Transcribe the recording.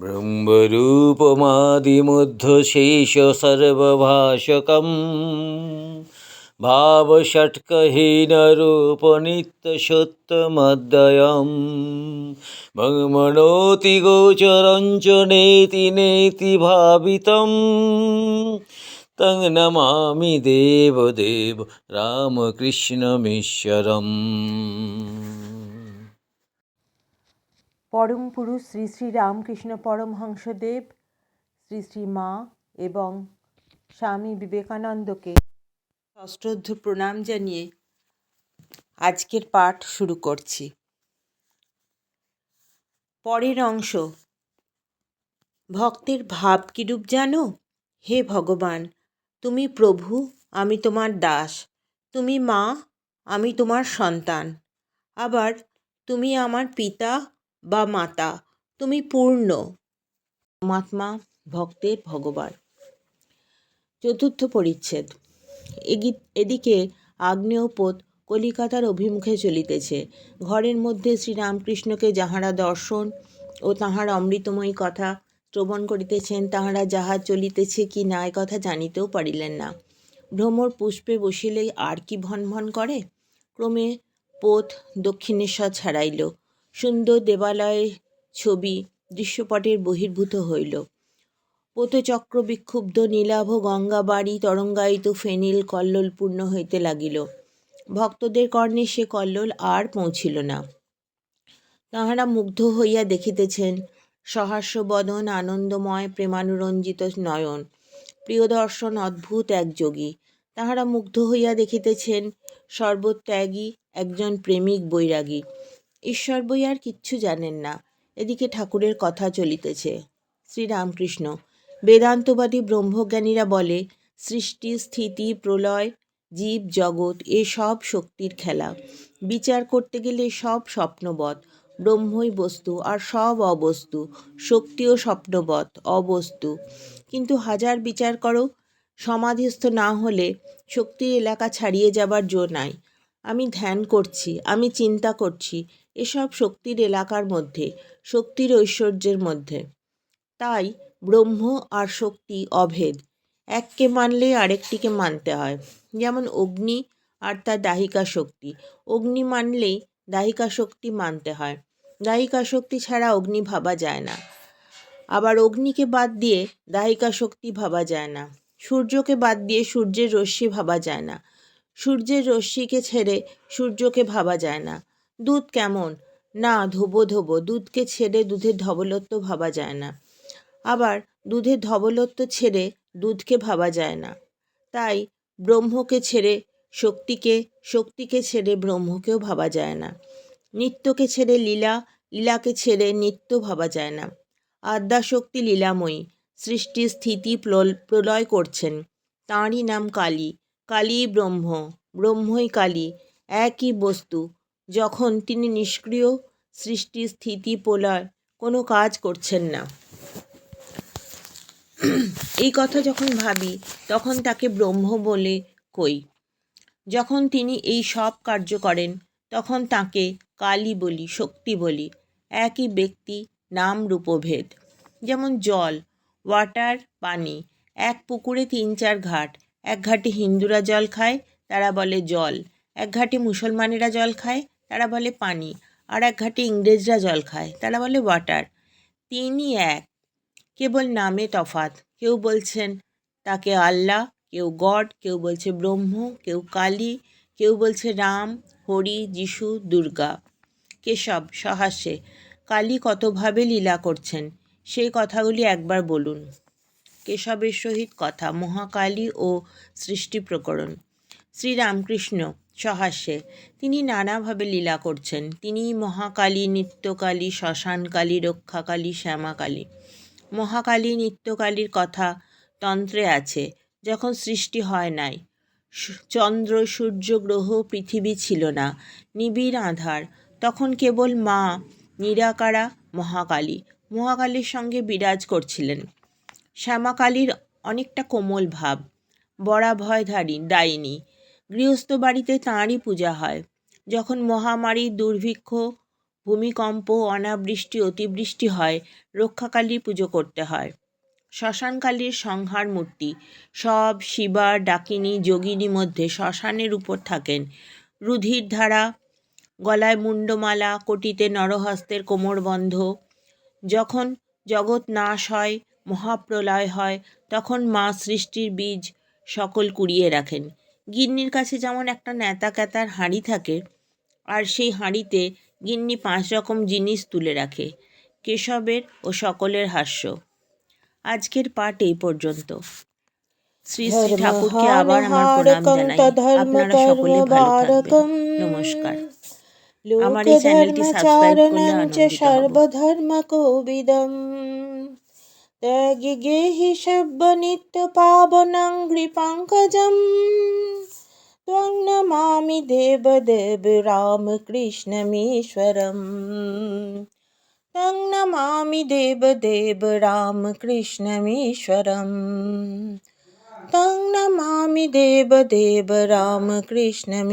ब्रह्मरूपमादिमुद्धशेषसर्वभाषकं भावषट्कहीनरूपनित्यशोत्तमद्वयं भ्रमणोतिगोचरं च नेति नेति भावितं तं नमामि देवदेव रामकृष्णमीश्वरम् পরম পুরুষ শ্রী শ্রী রামকৃষ্ণ পরমহংসদেব, শ্রী শ্রী মা এবং স্বামী বিবেকানন্দকে সশ্রদ্ধ প্রণাম জানিয়ে আজকের পাঠ শুরু করছি। পরের অংশ, ভক্তের ভাব কিরূপ জানো? হে ভগবান, তুমি প্রভু, আমি তোমার দাস, তুমি মা, আমি তোমার সন্তান। আবার তুমি আমার পিতা বা মাতা, তুমি পূর্ণ। পরমাত্মা ভক্তের ভগবান। চতুর্থ পরিচ্ছেদ। এদিকে আগ্নেয়পোত কলিকাতার অভিমুখে চলিতেছে। ঘরের মধ্যে শ্রীরামকৃষ্ণকে যাহারা দর্শন ও তাহার অমৃতময়ী কথা শ্রবণ করিতেছেন, তাহারা যাহা চলিতেছে কি না কথা জানিতেও পারিলেন না। ভ্রমর পুষ্পে বসিলেই আর কি ভন ভন করে? ক্রমে পোত দক্ষিণেশ্বর ছাড়াইল। সুন্দর দেবালয়ের ছবি দৃশ্যপটের বহির্ভূত হইল। পোতচক্র বিক্ষুব্ধ নীলাভ গঙ্গা বাড়ি তরঙ্গায়িত ফেনিল কল্লোলপূর্ণ হইতে লাগিল। ভক্তদের কর্ণে সে কল্লোল আর পৌঁছিল না। তাহারা মুগ্ধ হইয়া দেখিতেছেন সহাস্যবদন আনন্দময়, প্রেমানুরঞ্জিত নয়ন। প্রিয়দর্শন, অদ্ভুত এক যোগী তাহারা মুগ্ধ হইয়া দেখিতেছেন সর্বত্যাগী একজন প্রেমিক বৈরাগী। ঈশ্বর বই আর কিচ্ছু জানেন না। এদিকে ঠাকুরের কথা চলিতেছে। শ্রীরামকৃষ্ণ, বেদান্তবাদী ব্রহ্মজ্ঞানীরা বলে, সৃষ্টি, স্থিতি, প্রলয়, জীব, জগৎ, এ সব শক্তির খেলা। বিচার করতে গেলে সব স্বপ্নবৎ, ব্রহ্মই বস্তু আর সব অবস্তু শক্তিও স্বপ্নবৎ, অবস্তু। কিন্তু হাজার বিচার করো, সমাধিস্থ না হলে শক্তির এলাকা ছাড়িয়ে যাবার জো নাই। আমি ধ্যান করছি, আমি চিন্তা করছি এসব শক্তির এলাকার মধ্যে, শক্তির ঐশ্বর্যের মধ্যে। তাই ব্রহ্ম আর শক্তি অভেদ। এককে মানলে আরেকটিকে মানতে হয়। যেমন অগ্নি আর তার দাহিকা শক্তি। অগ্নি মানলেই দাহিকা শক্তি মানতে হয়। দাহিকা শক্তি ছাড়া অগ্নি ভাবা যায় না। আবার অগ্নিকে বাদ দিয়ে দাহিকা শক্তি ভাবা যায় না। সূর্যকে বাদ দিয়ে সূর্যের রশ্মি ভাবা যায় না। সূর্যের রশ্মিকে ছেড়ে সূর্যকে ভাবা যায় না। দুধ কেমন? না, ধোবো ধোবো। দুধকে ছেড়ে দুধের ধবলত্ব ভাবা যায় না। আবার দুধের ধবলত্ব ছেড়ে দুধকে ভাবা যায় না। তাই ব্রহ্মকে ছেড়ে শক্তিকে শক্তিকে ছেড়ে ব্রহ্মকেও ভাবা যায় না। নিত্যকে ছেড়ে লীলা, লীলাকে ছেড়ে নিত্য ভাবা যায় না। আদ্যাশক্তি লীলাময়ী, সৃষ্টি স্থিতি প্রল- প্রলয় করছেন। তাঁরই নাম কালী। কালী ব্রহ্ম, ব্রহ্মই কালী। একই বস্তু যখন তিনি নিষ্ক্রিয়, সৃষ্টি, স্থিতি, পোলার কোনো কাজ করছেন না। এই কথা যখন ভাবি, তখন তাকে ব্রহ্ম বলে কই। যখন তিনি এই সব কার্য করেন, তখন তাকে কালী বলি, শক্তি বলি, একই ব্যক্তি, নাম, রূপভেদ। যেমন জল, ওয়াটার, পানি, এক পুকুরে তিন চার ঘাট। এক ঘাটে হিন্দুরা জল খায়, তারা বলে জল। এক ঘাটে মুসলমানেরা জল খায় তারা বলে পানি, আর এক ঘাটে ইংরেজরা জল খায়, তারা বলে ওয়াটার তিনই এক, কেবল নামে তফাত কেউ বলছেন তাকে আল্লাহ, কেউ গড, কেউ বলছে ব্রহ্ম, কেউ কালী, কেউ বলছে রাম, হরি, যিশু, দুর্গা। কেশব, সহাস্যে, কালী কতভাবে লীলা করছেন, সেই কথাগুলি একবার বলুন। কেশবের সহিত কথা, মহাকালী ও সৃষ্টি প্রকরণ। শ্রীরামকৃষ্ণ সহাস্যে তিনি নানাভাবে লীলা করছেন। তিনি মহাকালী, নিত্যকালী, শ্মশানকালী, রক্ষাকালী, শ্যামাকালী। মহাকালী, নিত্যকালীর কথা তন্ত্রে আছে, যখন সৃষ্টি হয় নাই। চন্দ্র, সূর্য, গ্রহ, পৃথিবী ছিল না। নিবিড় আধার। তখন কেবল মা, নিরাকারা, মহাকালী। মহাকালীর সঙ্গে বিরাজ করছিলেন। শ্যামাকালীর অনেকটা কোমল ভাব। বড়া ভয়ধারী ডাইনি গৃহস্থ বাড়িতে তাঁরই পূজা হয়। যখন মহামারী, দুর্ভিক্ষ, ভূমিকম্প, অনাবৃষ্টি, অতিবৃষ্টি হয়, রক্ষাকালী পুজো করতে হয়। শ্মশানকালীর সংহার মূর্তি। সব শিবা, ডাকিনী, যোগিনী মধ্যে শ্মশানের উপর থাকেন। রুধির ধারা, গলায় মুন্ডমালা কোটিতে নরহস্তের কোমরবন্ধ। যখন জগৎ নাশ হয়, মহাপ্রলয় হয়, তখন মা সৃষ্টির বীজ সকল কুড়িয়ে রাখেন। গিন্নির কাছে যেমন একটা ন্যাতা ক্যাতার হাঁড়ি থাকে আর সেই হাঁড়িতে গিন্নি পাঁচ রকম জিনিস তুলে রাখে কেশবের ও সকলের হাস্য। আজকের পাঠ এই পর্যন্ত। শ্রী শ্রী ঠাকুরকে আবার আমার প্রণাম জানাই। আপনারা সকলে ভালো থাকবেন। নমস্কার। আমার এই চ্যানেলটি সাবস্ক্রাইব করলে আনন্দিত হব। সর্বধর্মকোবিদম ত্যাগি গেহি সব্য নিত্য পাবনং পঙ্কজম ত্বং নমামি দেব দেব রামকৃষ্ণমীশ্বরম तं नमामि देवदेव रामकृष्णमीश्वरम् तं नमामि देवदेव रामकृष्णमीश्वरम्